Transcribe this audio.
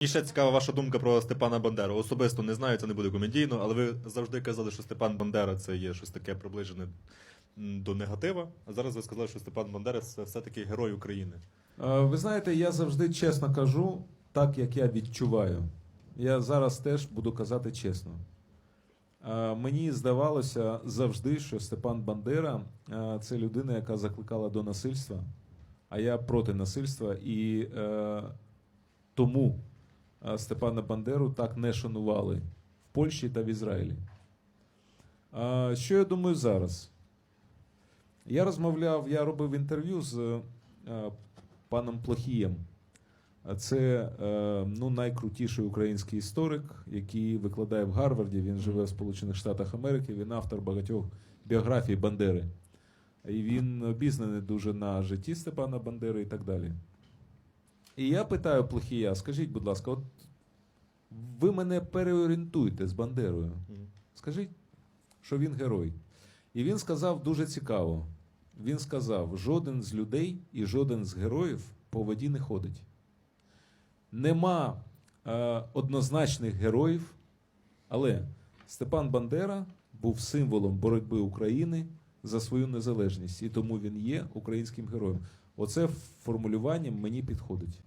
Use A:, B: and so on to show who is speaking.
A: І ще цікава ваша думка про Степана Бандеру. Особисто не знаю, це не буде комедійно, але ви завжди казали, що Степан Бандера це є щось таке приближене до негатива. А зараз ви сказали, що Степан Бандера це все-таки герой України.
B: Ви знаєте, я завжди чесно кажу, так як я відчуваю. Я зараз теж буду казати чесно. Мені здавалося завжди, що Степан Бандера це людина, яка закликала до насильства, а я проти насильства. І е, тому Степана Бандеру так не шанували в Польщі та в Ізраїлі. Що я думаю зараз? Я розмовляв, я робив інтерв'ю з е, паном Плохієм. Це е, ну, найкрутіший український історик, який викладає в Гарварді. Він живе в Сполучених Штатах Америки. Він автор багатьох біографій Бандери. І він обізнаний дуже на житті Степана Бандери і так далі. І я питаю Плохія: скажіть, будь ласка, от ви мене переорієнтуйте з Бандерою. Скажіть, що він герой. І він сказав дуже цікаво. Він сказав: жоден з людей і жоден з героїв по воді не ходить. Нема е, однозначних героїв, але Степан Бандера був символом боротьби України за свою незалежність, і тому він є українським героєм. Оце формулювання мені підходить.